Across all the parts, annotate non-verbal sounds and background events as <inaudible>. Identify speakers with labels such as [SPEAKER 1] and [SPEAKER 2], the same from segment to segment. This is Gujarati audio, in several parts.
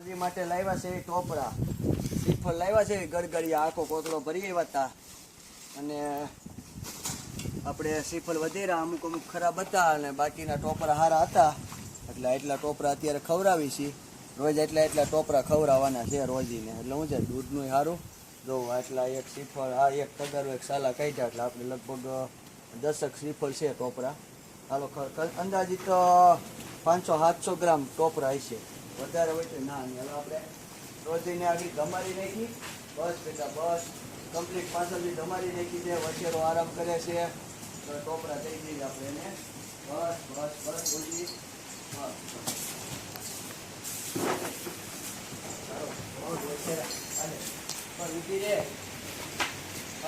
[SPEAKER 1] માટે લાવ્યા છે ટોપરા. શ્રીફળ લાવ્યા છે ગડગડિયા આખો કોતરો ભરી આવ્યા હતા અને આપણે શ્રીફળ વધેરા, અમુક અમુક ખરાબ હતા અને બાકીના ટોપરા સારા હતા. એટલે એટલા ટોપરા અત્યારે ખવડાવી છીએ. રોજ એટલા એટલા ટોપરા ખવડાવવાના છે રોજીને. એટલે હું છે દૂધનું સારું જો આટલા એક શ્રીફળ આ એક તગારો, એક સાલા કાઢ્યા. એટલે આપણે લગભગ દસક શ્રીફળ છે ટોપરા. હાલો અંદાજિત પાંચસો, સાતસો ગ્રામ ટોપરા હશે. વધારે હોય તો ના, નહીં. હવે આપણે રોજીને આગળ ધમારી નાખી. બસ બેટા, બસ. કમ્પ્લીટ પાછળથી ધમારી નાખી છે. વચેરો આરામ કરે છે. તો ટોપરા થઈ જઈએ આપણે એને. બસ બસ બસ રોજી બસ. બસ. ઊભી રહે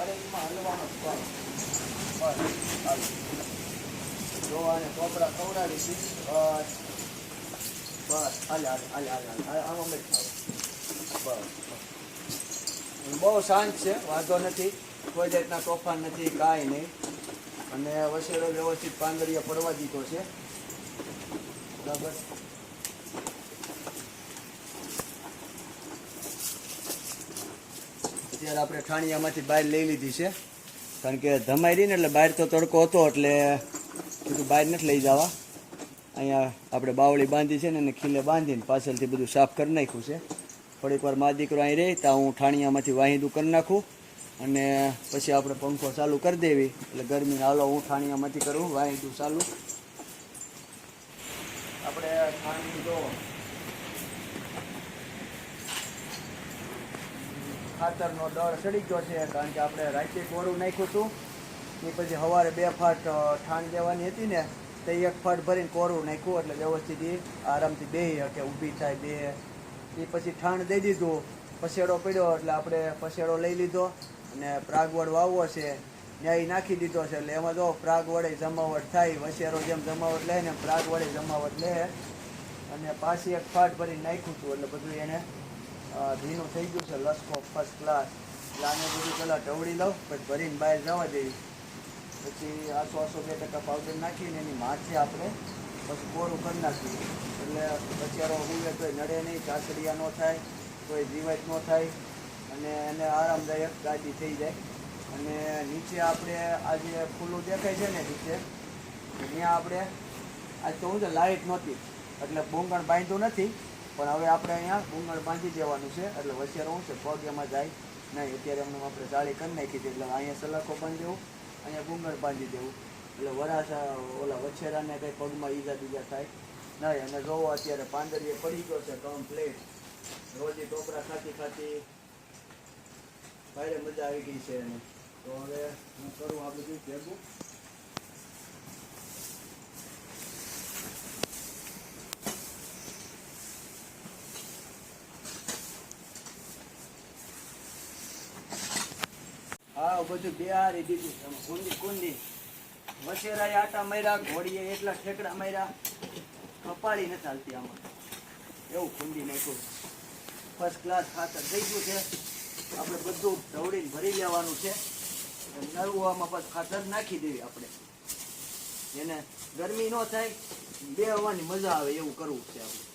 [SPEAKER 1] અરે હલવાનો? બસ જો આને ટોપરા ખવડાવી છે. બસ. બસ, હાલે હાલે હાલે હાલે આમાં મેં બસ. બહુ શાંત છે, વાંધો નથી. કોઈ જાતના તોફાન નથી, કાંઈ નહીં. અને વસેરો વ્યવસ્થિત પાંદડીયા પડવા દીધો છે. બરાબર. અત્યારે આપણે ઠાણિયામાંથી બહાર લઈ લીધી છે. કારણ કે ધમાઈ રહી ને એટલે બહાર તો તડકો હતો એટલે કીધું બહાર નથી લઈ જવા. અહીંયા આપણે બાવળી બાંધી છે ને એને ખીલે બાંધીને પાછળથી બધું સાફ કરી નાખ્યું છે. થોડીક વાર મા દીકરો અહીં રહે, ત્યાં હું ઠાણિયામાંથી વાહિંદું કરી નાખું અને પછી આપણે પંખો ચાલુ કરી દેવી. એટલે ગરમી હાલો હું ઠાણિયામાંથી કરું વાહિંદું ચાલુ. આપણે ઠાણી જો. ખાતરનો દળ સડી ગયો છે, કારણ કે આપણે રાતે કોરું નાખ્યું હતું. એ પછી સવારે બે ફાટ ઠાણ દેવાની હતી ને તે એક ફાટ ભરીને કોરું નાખ્યું એટલે વ્યવસ્થિત ઈ આરામથી બે કે ઊભી થાય બે. એ પછી ઠાણ દઈ દીધું પસેડો પડ્યો એટલે આપણે પસેડો લઈ લીધો અને પ્રાગવડ વાવવો છે, ન્યાય નાખી દીધો છે એટલે એમાં જો પ્રાગ વડે જમાવટ થાય વસેરો જેમ જમાવટ લે ને પ્રાગ વડે જમાવટ લે અને પાછી એક ફાટ ભરીને નાખ્યું હતું એટલે બધું એને ભીનું થઈ ગયું છે, લસકો ફર્સ્ટ ક્લાસ એટલે આને બધું પહેલાં ઢવળી લઉં, પછી ભરીને બહાર જવા દેવી. પછી આસો આસો બે ટકા પાવડર નાખીને એની માથે આપણે પછી કોરું કરી નાખીએ. એટલે બચારો હુવે તોય નડે નહીં ચાસડિયા ન થાય કોઈ જીવાત ન થાય, અને એને આરામદાયક ગાદી થઈ જાય. અને નીચે આપણે આ જે ખુલ્લું દેખાય છે ને નીચે, ત્યાં આપણે, આજ તો હું છે લાઇટ નહોતી, એટલે ભૂંગણ બાંધ્યું નથી, પણ હવે આપણે અહીંયા ભૂંગણ બાંધી દેવાનું છે, એટલે વચ્ચે શું છે પગ એમાં જાય, નહીં, અત્યારે એમને આપણે જાળી કરી નાખી હતી એટલે અહીંયા સલાખો બાંધી દેવું અહીંયા ગુંગળ બાંધી દેવું. એટલે વરાસા ઓલા વછેરાને કંઈ પગમાં ઈજા બીજા થાય. નહીં અને જોવો અત્યારે પાંદરીએ પડી ગયો છે કમ્પ્લેટ રોજી ટોપરા ખાતી ખાતી ભાઈ મજા આવી ગઈ છે એને. તો હવે હું કરું આ બધું ભેગું? હા બધું બિહારી દીધું આમાં. કુંડી કુંડી વસેરાએ આટા માર્યા, ઘોડીએ એટલા ઠેકડા માર્યા. કપાળી નથી હાલતી આમાં. એવું કુંડી નાખ્યું. ફર્સ્ટ ક્લાસ ખાતર થઈ ગયું છે. આપણે બધું ઢવળીને ભરી લેવાનું છે. નવું આમાં પછી ખાતર નાખી દેવી આપણે. એને ગરમી ન થાય બે હવાની મજા આવે એવું કરવું છે આપણે.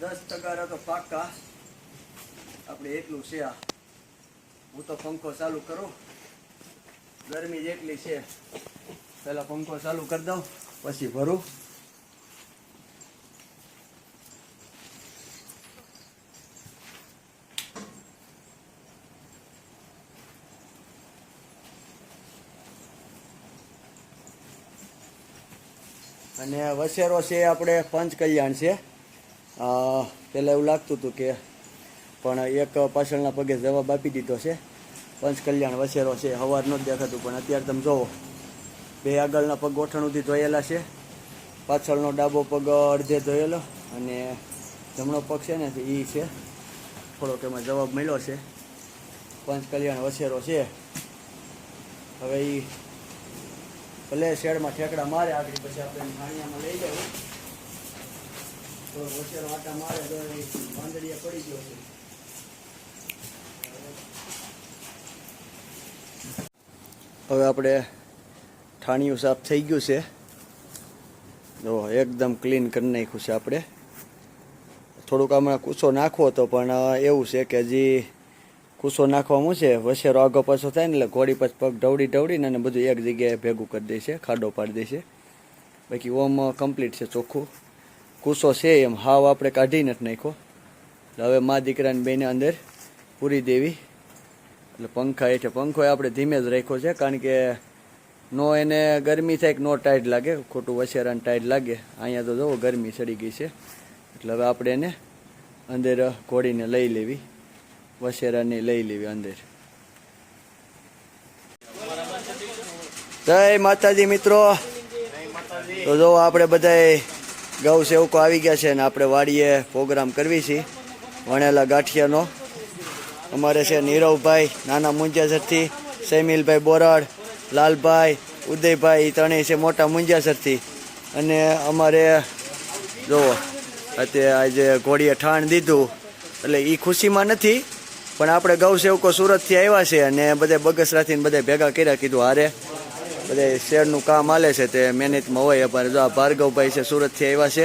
[SPEAKER 1] દસ ટકા તો પાકા આપણે એટલું છે આ. હું તો પંખો ચાલુ કરું. ગરમી જેટલી છે, પહેલાં પંખો ચાલુ કરી દઉં, પછી ભરું. અને વસેરો છે આપણે પંચ કલ્યાણ છે પહેલાં એવું લાગતું હતું કે પણ એક પાછળના પગે જવાબ આપી દીધો છે. પંચ કલ્યાણ વસેરો છે, હવાર ન દેખાતું, પણ અત્યારે તમે જોવો. બે આગળના પગ ગોઠણુંથી ધોયેલા છે. પાછળનો ડાબો પગ અડધે ધોયેલો અને જમણો પગ છે ને, એ છે. થોડોક એમાં જવાબ મળ્યો છે. પંચ કલ્યાણ વસેરો છે. હવે એ ભલે શેડમાં ઠેકડા મારે, આગળ પછી આપણે એને હાણિયામાં લઈ જાવ તો તો હવે આપણે ઠાણિયું સાફ થઈ ગયું છે. જો એકદમ ક્લીન કરી નાખ્યું છે આપણે. થોડુંક હમણાં કૂચો નાખવો હતો, પણ એવું છે કે હજી કૂસો નાખવામાં છે. વસેરો આગો પાછો થાય ને એટલે ઘોડી પછી પગ ઢવડી ઢવડીને અને બધું એક જગ્યાએ ભેગું કરી દે છે ખાડો પાડી દે છે બાકી ઓમ કમ્પ્લીટ છે ચોખ્ખું. કૂસો છે એમ, હાવ આપણે કાઢી નથી નાખ્યો. એટલે હવે મા દીકરાની બેને અંદર પૂરી દેવી. એટલે પંખા હેઠે, પંખો એ આપણે ધીમે જ રાખ્યો છે, કારણ કે નો એને ગરમી થાય કે નો ટાઈટ લાગે. ખોટું વસેરાને ટાઈટ લાગે. અહીંયા તો જુઓ ગરમી ચડી ગઈ છે. એટલે હવે આપણે એને અંદર ઘોડીને લઈ લેવી. વસેરાને લઈ લેવી અંદર. જય માતાજી મિત્રો. તો જો આપણે બધા ગૌ સેવકો આવી ગયા છે ને આપણે વાડીએ પ્રોગ્રામ કરવી છે, વણેલા ગાંઠિયાનો. અમારે છે નીરવભાઈ, નાના મુંજાસરથી, સૈમિલભાઈ બોરાડ, લાલભાઈ, ઉદયભાઈ ત્રણેય છે મોટા મુંજાસરથી. અને અમારે જુઓ અત્યારે આજે ઘોડીએ ઠાણ દીધું, એટલે એ ખુશીમાં નથી પણ આપણે ગૌ સેવકો સુરતથી આવ્યા છે અને બધા બગસરાથી બધા ભેગા કર્યા, કીધું હારે બધા શેરનું કામ હાલે છે તે મહેનતમાં હોય અમારે જો આ ભાર્ગવભાઈ છે, સુરતથી આવ્યા છે.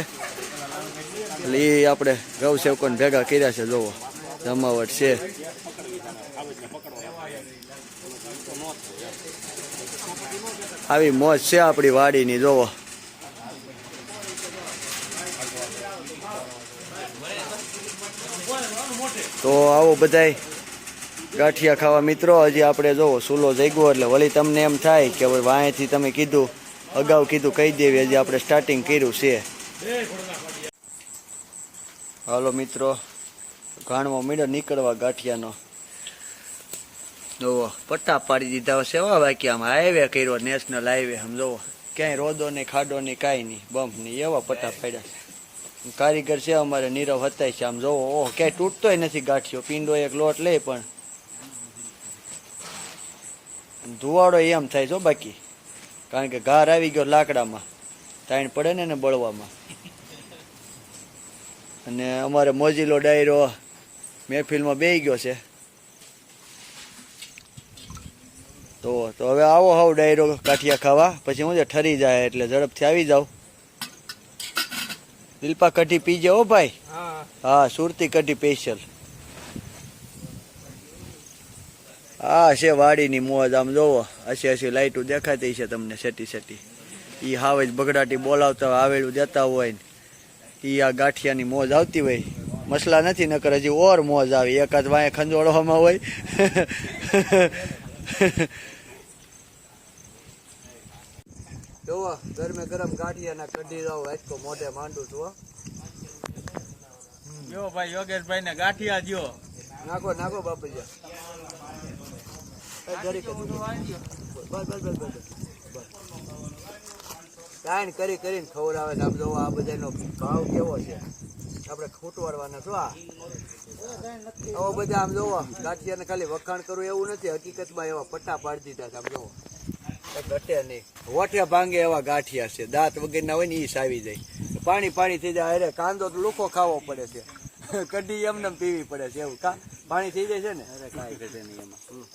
[SPEAKER 1] એટલે એ આપણે ગૌ સેવકોને ભેગા કર્યા છે, જોવો. જમાવટ છે. આવી મોજ છે આપણી વાડીની, જોવો. તો આવો બધાય ગાંઠિયા ખાવા મિત્રો, હજી આપણે જોવો સૂલો જગ્યો એટલે વળી તમને એમ થાય કે હવે વાંયથી તમે કીધું, અગાઉ કીધું કહી દેવી, હજી આપણે સ્ટાર્ટિંગ કર્યું છે. હાલો મિત્રો, ઘાણવો મીડો નીકળવા ગાંઠિયાનો. જોવો પટ્ટા પાડી દીધા હશે બાકી આમ હાઈવે કર્યો નેશનલ હાઈવે આમ જોવો ક્યાંય રોદો નહીં, ખાડો નહીં, કાંઈ નહીં બમ્પ નહીં, એવા પટ્ટા પાડ્યા. કારીગર છે અમારે, નીરવ હતા છે. આમ જોવો, ઓહ, ક્યાંય તૂટતોય નથી ગાંઠિયો. પીંડો એક લોટ લે પણ. ધુવાડો એમ થાય છો બાકી. કારણ કે ઘાર આવી ગયો લાકડામાં. તાણ પડે ને એને બળવામાં. અને અમારે મોજીલો ડાયરો મહેફિલમાં બેહી ગયો છે. તો તો હવે આવો હાવ ડાયરો કાઠિયા ખાવા. પછી હું જે ઠરી જાય એટલે ઝડપથી આવી જાવ દિલપા કઢી પીજે હો ભાઈ? હા. સુરતી કઢી સ્પેશિયલ હા છે વાડીની મોજ આમ જોવો હસી હસી લાઈટો દેખાતી છે તમને સેટી સેટી. એ હાવે જ બગડાટી બોલાવતા હોય આવેલું દેતા હોય ને. ઈ આ ગાંઠિયાની મોજ આવતી હોય. મસલા નથી નકર હજી ઓર મોજ આવી. એકાદ વાંય ખંજોળવામાં હોય. <laughs> જોવો ગરમે ગરમ ગાંઠિયાના કઢી જાવ આજકો મોઢે માંડું છું
[SPEAKER 2] જો ભાઈ યોગેશભાઈ ને ગાંઠિયા જો
[SPEAKER 1] નાખો નાખો બાપુજી. કાંઈ કરી કરીને ખવડાવે છે. આમ જોવો આ બધાનો ભાવ કેવો છે. આપણે ખૂટવાડવાના છો આ. આવો બધા આમ જોવો ગાંઠિયાને ખાલી વખાણ કરવું એવું નથી. હકીકતમાં એવા પટ્ટા પાડી દીધા છે આમ જોવો. ઘટે નહીં. વોઠે ભાંગે એવા ગાંઠિયા છે. દાંત વગરના હોય ને ઈ સાવી જાય. પાણી પાણી થઈ જાય. અરે કાંદો તો લુખો ખાવો પડે છે. <laughs> કઢી એમને પીવી પડે છે. એવું કા પાણી થઈ જાય છે ને? અરે કાંઈ ઘટે નહીં એમાં.